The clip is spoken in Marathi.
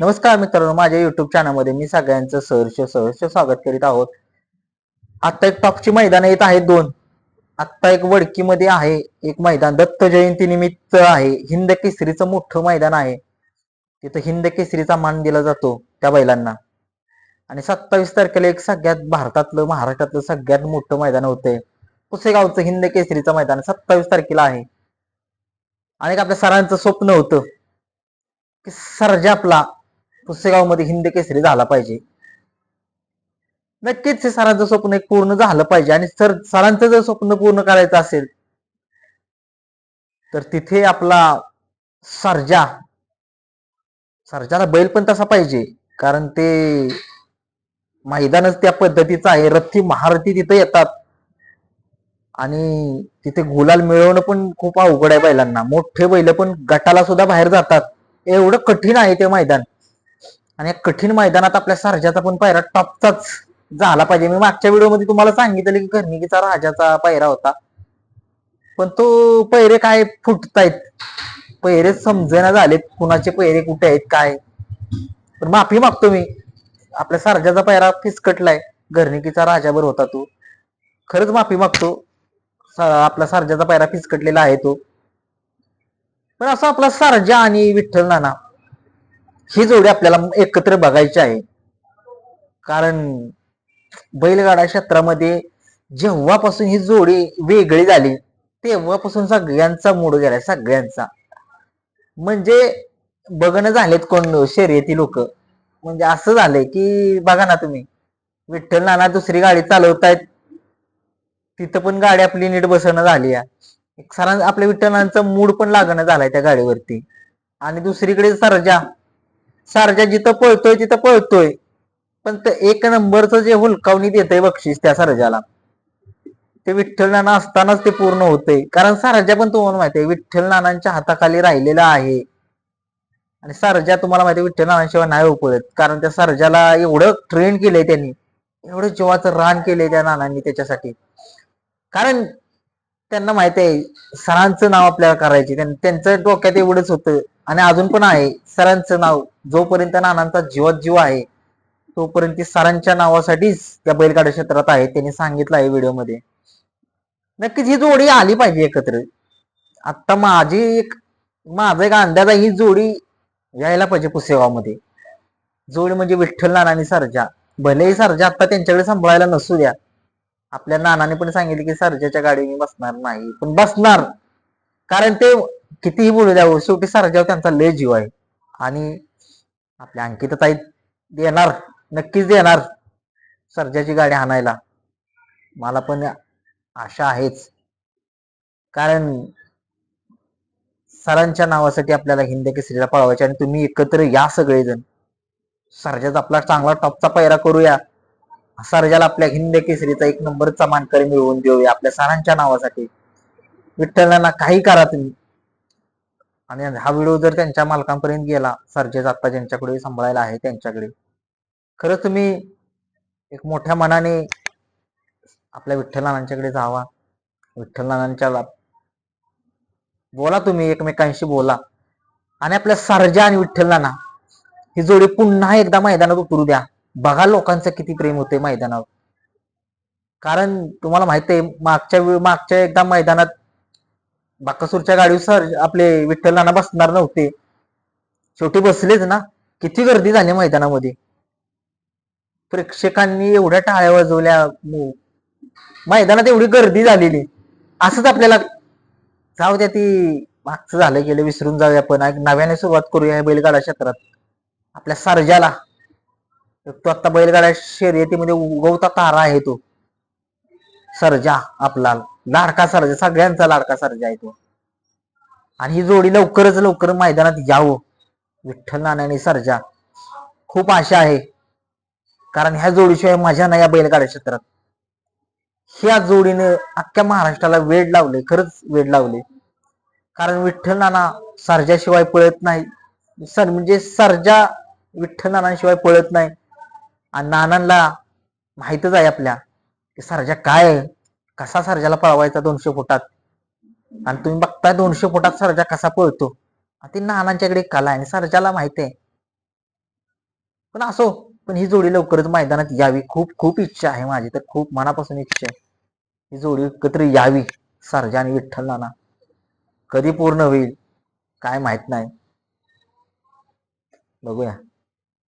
नमस्कार मित्रांनो माझ्या युट्यूब चॅनलमध्ये मी सगळ्यांचं सहर्ष सहर्ष स्वागत करीत आहोत. आता एक टॉपची मैदान येत आहेत दोन. आत्ता एक वडकीमध्ये आहे एक मैदान. दत्त जयंती निमित्त आहे. हिंद केसरीचं मोठं मैदान आहे. तिथं हिंद केसरीचा मान दिला जातो त्या बैलांना. आणि सत्तावीस तारखेला एक सगळ्यात भारतातलं महाराष्ट्रातलं सगळ्यात मोठं मैदान होतंय. पुसेगावचं हिंद केसरीचं मैदान सत्तावीस तारखेला आहे. आणि एक आपल्या सरांचं स्वप्न होतं की सर्जा आपला पुसेगावमध्ये हिंद केसरी झाला पाहिजे. नक्कीच हे सरांचं स्वप्न एक पूर्ण झालं पाहिजे आणि सर सरांचं जर स्वप्न पूर्ण करायचं असेल तर तिथे आपला सर्जा सर्जाला बैल पण तसा पाहिजे. कारण ते मैदानच त्या पद्धतीचं आहे. रथी महारथी तिथे येतात. आणि तिथे गुलाल मिळवणं पण खूप अवघड आहे बैलांना. मोठे बैल पण गटाला सुद्धा बाहेर जातात. एवढं कठीण आहे ते मैदान. आणि या कठीण मैदानात आपल्या सर्जाचा पण पायरा टॉपचाच झाला पाहिजे. मी मागच्या व्हिडिओमध्ये तुम्हाला सांगितलं की घरणिकीचा राजाचा पायरा होता. पण तो पैरे काय फुटतायत? पैरे समजेना झालेत. कुणाचे पैरे कुठे आहेत काय? पण माफी मागतो मी. आपल्या सर्जाचा पायरा फिसकटलाय घरणिकीचा राजाभर होता तो. खरंच माफी मागतो. आपला सारजाचा पायरा फिसकटलेला आहे तो. पण असं आपला सारजा आणि विठ्ठल नाना ही जोडी आपल्याला एकत्र बघायची आहे. कारण बैलगाडा क्षेत्रामध्ये जेव्हापासून ही जोडी वेगळी झाली तेव्हापासून सगळ्यांचा मूड गेलाय सगळ्यांचा. म्हणजे बघणं झालेत कोण शर्यती लोक. म्हणजे असं झालंय की बघा ना तुम्ही विठ्ठल नाना दुसरी गाडी चालवतायत तिथं पण गाडी आपली नीट बसणं झाली आहे. एक सरां आपल्या विठ्ठलांचा मूड पण लागणं झालाय त्या गाडीवरती. आणि दुसरीकडे सरजा सारजा जिथं पळतोय तिथं पळतोय. पण एक नंबरचं जे हुलकावणी देतंय बक्षीस त्या सरजाला. ते विठ्ठल नाना असतानाच ते पूर्ण होतंय. कारण सरजा पण तुम्हाला माहिती आहे विठ्ठल नानांच्या हाताखाली राहिलेला आहे. आणि सरजा तुम्हाला माहिती विठ्ठल नानांशिवाय नाही उपळत. कारण त्या सरजाला एवढं ट्रेन केलंय त्यांनी. एवढं जीवाचं रान केलंय त्या नानांनी त्याच्यासाठी. कारण त्यांना माहिती आहे सरांचं नाव आपल्याला करायचे. त्यांचं डोक्यात एवढंच होतं. आणि अजून पण आहे सरांचं नाव. जोपर्यंत नानांचा जीवात जीव आहे तोपर्यंत ती सरांच्या नावासाठीच त्या बैलगाडा क्षेत्रात आहे त्यांनी सांगितलं आहे व्हिडिओमध्ये. नक्कीच ही जोडी आली पाहिजे एकत्र. आता माझी एक माझा एक अंदाज आहे ही जोडी यायला पाहिजे पुसेगावमध्ये. जोडी म्हणजे विठ्ठल नाना आणि सरजा. भलेही सरजा आता त्यांच्याकडे सांभाळायला नसू द्या आपल्या नानाने पण सांगितले की सरजाच्या गाडीने बसणार नाही. पण बसणार. कारण ते कितीही बोलू द्यावं शेवटी सरजावर त्यांचा लय जीव आहे. आणि आपल्या अंकित ताई देणार नक्कीच देणार सरजाची गाडी आणायला. मला पण आशा आहेच. कारण सरांच्या नावासाठी आपल्याला हिंद केसरीला पळवायचे आणि तुम्ही एकत्र या सगळेजण. सर्जाचा आपला चांगला टॉपचा पैरा करूया. सर्जाला आपल्या हिंद केसरीचा एक नंबरचा मानकरी मिळवून देऊया आपल्या सरांच्या नावासाठी. विठ्ठलांना काही करा तुम्ही. आणि हा व्हिडिओ जर त्यांच्या मालकांपर्यंत गेला सर्जेस आता ज्यांच्याकडे सांभाळायला आहे त्यांच्याकडे. खरंच तुम्ही एक मोठ्या मनाने आपल्या विठ्ठलांच्याकडे जावा. विठ्ठलांच्या बोला तुम्ही एकमेकांशी बोला. आणि आपल्या सर्जा आणि विठ्ठलांना ही जोडी पुन्हा एकदा मैदानात उतरू द्या. बघा लोकांचं किती प्रेम होते मैदानावर. कारण तुम्हाला माहिती आहे मागच्या वेळ- मागच्या एकदा मैदानात बाकासूरच्या गाडीवर सर आपले विठ्ठलांना बसणार नव्हते. शेवटी बसलेच ना. किती गर्दी झाली मैदानामध्ये. प्रेक्षकांनी एवढ्या टाळ्या वाजवल्या. मैदानात एवढी गर्दी झालेली. असंच आपल्याला जाऊ द्या ती मागचं झालं गेलं विसरून जाऊया आपण. एक नव्याने सुरुवात करूया बैलगाडा क्षेत्रात. आपल्या सरजाला. तो आता बैलगाड्या शर्यतीमध्ये उगवता तारा आहे तो. सर्जा आपला लाडका सर्जा सगळ्यांचा लाडका सर्जा आहे तो. आणि ही जोडी लवकरच लवकर मैदानात यावं. विठ्ठल नाना आणि सर्जा. खूप आशा आहे. कारण ह्या जोडीशिवाय मजा नाही या बैलगाड्या क्षेत्रात. ह्या जोडीनं अख्ख्या महाराष्ट्राला वेड लावले खरंच वेड लावले कारण विठ्ठल नाना सर्जाशिवाय पळत नाही. सर म्हणजे सर्जा विठ्ठल नानांशिवाय पळत नाही. आणि नानांना माहितच आहे आपल्या की सरजा काय कसा सरजाला पळवायचा दोनशे फुटात? आणि तुम्ही बघताय दोनशे फुटात सरजा कसा पळतो? ती नानांच्याकडे कला आहे आणि सर्जाला माहिती आहे. पण असो पण ही जोडी लवकरच मैदानात यावी. खूप खूप इच्छा आहे माझी. तर खूप मनापासून इच्छा आहे. ही जोडी एकत्र यावी सरजा आणि विठ्ठल नाना. कधी पूर्ण होईल काय माहीत नाही. बघूया.